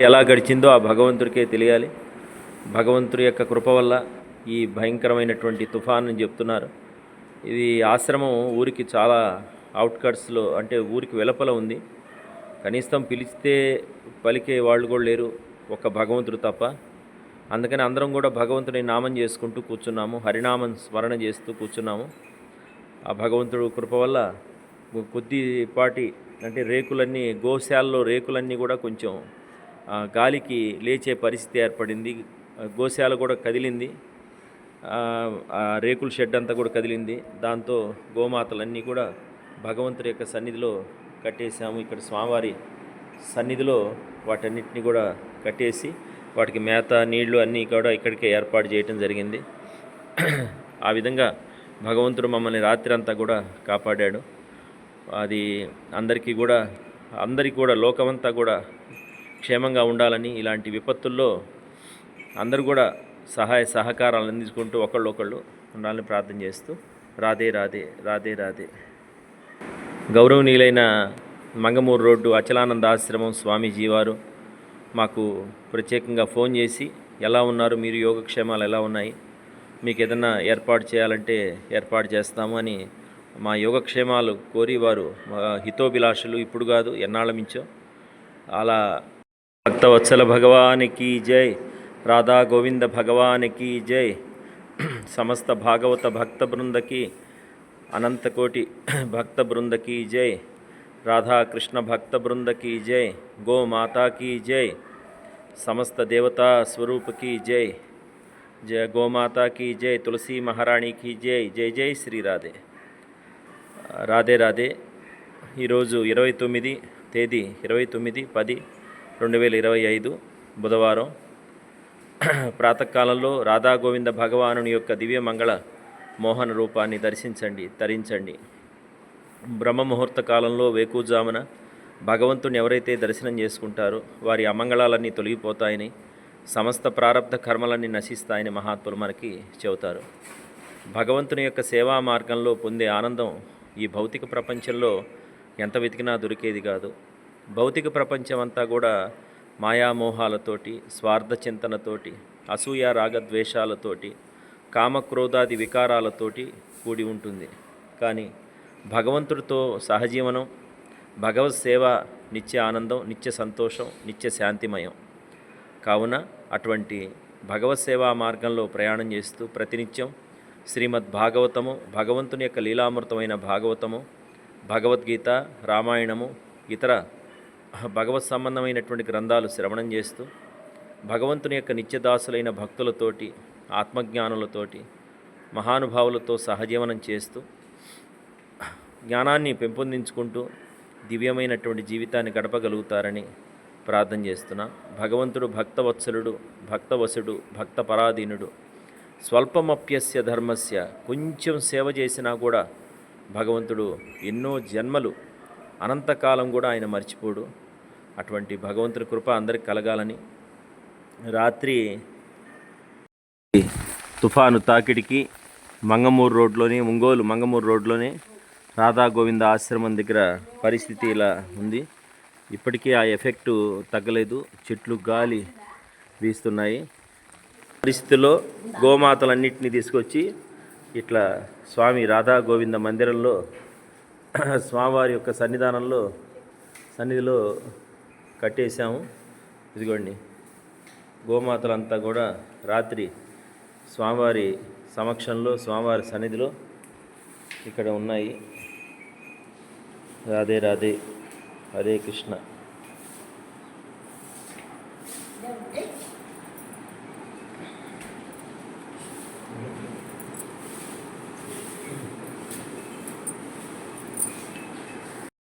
ఎలా గడిచిందో ఆ భగవంతుడికే తెలియాలి. భగవంతుడి యొక్క కృప వల్ల ఈ భయంకరమైనటువంటి తుఫాన్ అని చెప్తున్నారు. ఇది ఆశ్రమం ఊరికి చాలా అవుట్కట్స్లో అంటే ఊరికి వెలుపల ఉంది. కనీసం పిలిస్తే పలికే వాళ్ళు కూడా లేరు. ఒక భగవంతుడు తప్ప. అందుకని అందరం కూడా భగవంతుని నామం చేసుకుంటూ కూర్చున్నాము. హరినామం స్మరణ చేస్తూ కూర్చున్నాము. ఆ భగవంతుడు కృప వల్ల కొద్దిపాటి అంటే రేకులన్నీ గోశాలలో రేకులన్నీ కూడా కొంచెం గాలికి లేచే పరిస్థితి ఏర్పడింది. గోశాల కూడా కదిలింది. ఆ, రేకుల షెడ్ అంతా కూడా కదిలింది. దాంతో గోమాతలన్నీ కూడా భగవంతుడి యొక్క సన్నిధిలో కట్టేసాము ఇక్కడ స్వామివారి సన్నిధిలో వాటన్నిటిని కూడా కట్టేసి వాటికి మేత నీళ్ళు అన్నీ కూడా ఇక్కడికే ఏర్పాటు చేయటం జరిగింది. ఆ విధంగా భగవంతుడు మమ్మల్ని రాత్రి అంతా కూడా కాపాడాడు. అది అందరికీ కూడా అందరికీ కూడా లోకమంతా కూడా క్షేమంగా ఉండాలని ఇలాంటి విపత్తుల్లో అందరూ కూడా సహాయ సహకారాలు అందించుకుంటూ ఒకళ్ళు ఒకళ్ళు ఉండాలని ప్రార్థన చేస్తూ రాధే రాధే రాధే రాధే. గౌరవనీయులైన మంగమూరు రోడ్డు అచలానంద ఆశ్రమం స్వామీజీ వారు మాకు ప్రత్యేకంగా ఫోన్ చేసి ఎలా ఉన్నారు మీరు యోగక్షేమాలు ఎలా ఉన్నాయి మీకు ఏదైనా ఏర్పాటు చేయాలంటే ఏర్పాటు చేస్తాము అని మా యోగక్షేమాలు కోరి వారు మా హితోభిలాషులు ఇప్పుడు కాదు ఎన్నాళ్ళ మించో. అలా భక్తవత్సల భగవానికి జై. రాధా గోవింద భగవానికి జై. సమస్త భాగవత భక్త బృందకి అనంతకోటి భక్త బృందకి జై. రాధాకృష్ణ భక్త బృందకి జై. గోమాతాకి జై. సమస్త దేవతా స్వరూపకి జై. జయ గోమాతాకి జై. తులసి మహారాణికి జై. జై జై శ్రీ రాధే. రాధే రాధే. ఈరోజు ఇరవై తొమ్మిది తేదీ ఇరవై తొమ్మిది పది రెండు వేల ఇరవై ఐదు బుధవారం ప్రాతకాలంలో రాధాగోవింద భగవానుని యొక్క దివ్య మంగళ మోహన రూపాన్ని దర్శించండి తరించండి. బ్రహ్మ ముహూర్త కాలంలో వేకుజామున భగవంతుని ఎవరైతే దర్శనం చేసుకుంటారో వారి అమంగళాలన్నీ తొలగిపోతాయని సమస్త ప్రారంధ కర్మలన్నీ నశిస్తాయని మహాత్ములు మనకి చెబుతారు. భగవంతుని యొక్క సేవా మార్గంలో పొందే ఆనందం ఈ భౌతిక ప్రపంచంలో ఎంత వెతికినా దొరికేది కాదు. భౌతిక ప్రపంచం అంతా కూడా మాయామోహాలతోటి స్వార్థ చింతనతోటి అసూయ రాగద్వేషాలతోటి కామక్రోధాది వికారాలతోటి కూడి ఉంటుంది. కానీ భగవంతుడితో సహజీవనం భగవత్ సేవ నిత్య ఆనందం నిత్య సంతోషం నిత్య శాంతిమయం. కావున అటువంటి భగవత్ సేవా మార్గంలో ప్రయాణం చేస్తూ ప్రతినిత్యం శ్రీమద్ భాగవతము భగవంతుని యొక్క లీలామృతమైన భాగవతము భగవద్గీత రామాయణము ఇతర భగవత్ సంబంధమైనటువంటి గ్రంథాలు శ్రవణం చేస్తూ భగవంతుని యొక్క నిత్యదాసులైన భక్తులతోటి ఆత్మజ్ఞానులతోటి మహానుభావులతో సహజీవనం చేస్తూ జ్ఞానాన్ని పెంపొందించుకుంటూ దివ్యమైనటువంటి జీవితాన్ని గడపగలుగుతారని ప్రార్థన చేస్తున్నా. భగవంతుడు భక్తవత్సలుడు భక్తవసుడు భక్తపరాధీనుడు స్వల్పమప్యస్య ధర్మస్య కొంచెం సేవ చేసినా కూడా భగవంతుడు ఎన్నో జన్మలు అనంతకాలం కూడా ఆయన మర్చిపోడు. అటువంటి భగవంతుని కృప అందరికి కలగాలని రాత్రి తుఫాను తాకిడికి మంగమూరు రోడ్లోని ఒంగోలు మంగమూరు రోడ్లోనే రాధా గోవింద ఆశ్రమం దగ్గర పరిస్థితి ఇలా ఉంది. ఇప్పటికీ ఆ ఎఫెక్టు తగ్గలేదు. చెట్లు గాలి వీస్తున్నాయి. పరిస్థితుల్లో గోమాతలన్నింటినీ తీసుకొచ్చి ఇట్లా స్వామి రాధా గోవింద మందిరంలో స్వామివారి యొక్క సన్నిధానంలో సన్నిధిలో కట్టేశాము. ఇదిగోండి. గోమాతలంతా కూడా రాత్రి స్వామివారి సమక్షంలో స్వామివారి సన్నిధిలో ఇక్కడ ఉన్నాయి. రాధే రాధే హరే కృష్ణ.